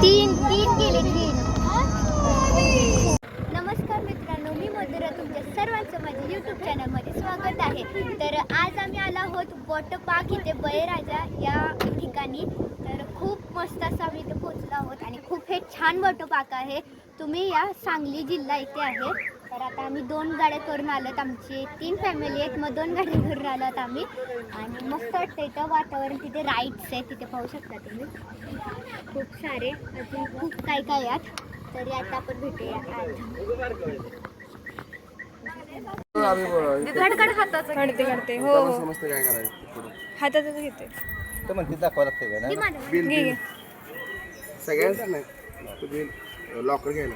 तीन तीन गेले तीन. नमस्कार मित्रांनो मी मधुरा. तुमच्या सर्वांचं माझ्या यूट्यूब चॅनलमध्ये स्वागत आहे. तर आज आम्ही आलो आहोत वॉटर पार्क इथे बळीराजा या ठिकाणी. तर खूप मस्त असं आम्ही इथे पोहोचलो आहोत आणि खूप हे छान वॉटर पार्क आहे. तुम्ही या सांगली जिल्हा इथे आहे. तर आता आम्ही दोन गाड्या करून आलोत. आमची तीन फॅमिली आहेत मग दोन गाड्या करून आलोत आम्ही. आणि मस्त वाटतं इथं वातावरण तिथे राईड्स आहे तिथे पाहू शकता तुम्ही. खूप सारे अजून खूप काय काय यात तरी आता आपण भेटूया. काढते काढते हो हो. समजतं काय करायचं पुढं. हातातच घेते. तर म्हणते दाखवा लागतंय का? ना बिल घे घे. सगळ्यांच नाही. बिल लॉकर घ्यायला.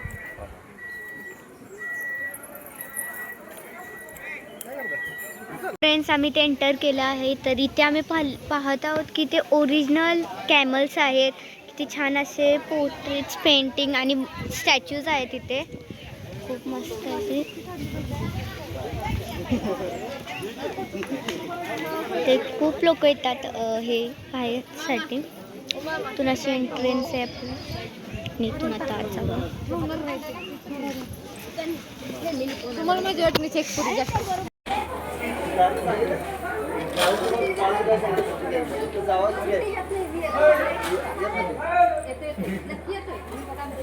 फ्रेंड्स आम्ही ते एंटर केलं आहे. तर इथे आम्ही पाह पाहत आहोत की ते ओरिजिनल कॅमल्स आहेत. किती छान असे पोर्ट्रेट्स पेंटिंग आणि स्टॅच्यूज आहेत इथे. खूप मस्त असे ते खूप लोक येतात हे पाहायसाठी. इथून अशी एंट्रन्स आहे आपली. इथून आता आत जाऊ तुम्हाला माझी वाटणीची एक पुरी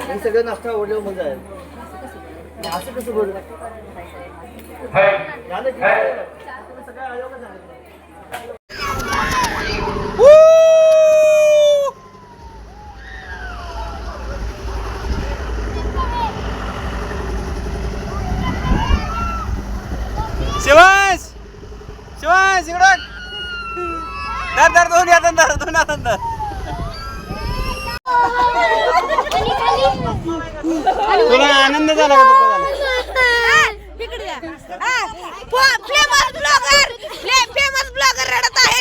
हे सगळं नाश्ता आवडलं मजा आहे असं कसं बोल? शिवांश शिवांश इकडं दर दर दोन या दर दोन या दर तुला आनंद झाला का झाला? फेमस ब्लॉगर फेमस ब्लॉगर रडत आहे.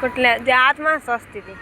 कुठल्या जे आत माणसं असते ते.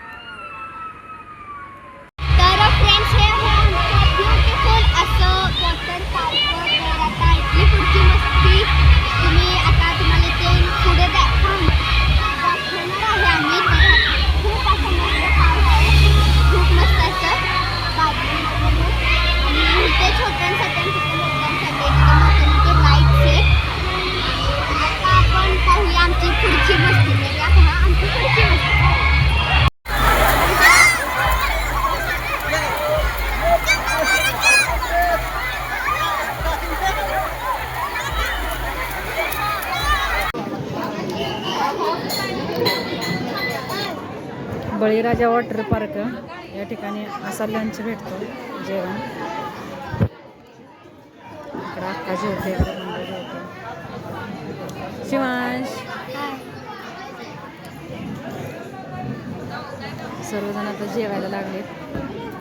बळीराजा वॉटर पार्क या ठिकाणी असा लंच भेटतो जेवण. इकडं अक्का जेवते जेवते. शिवांश. सर्वजण आता जेवायला लागलेत.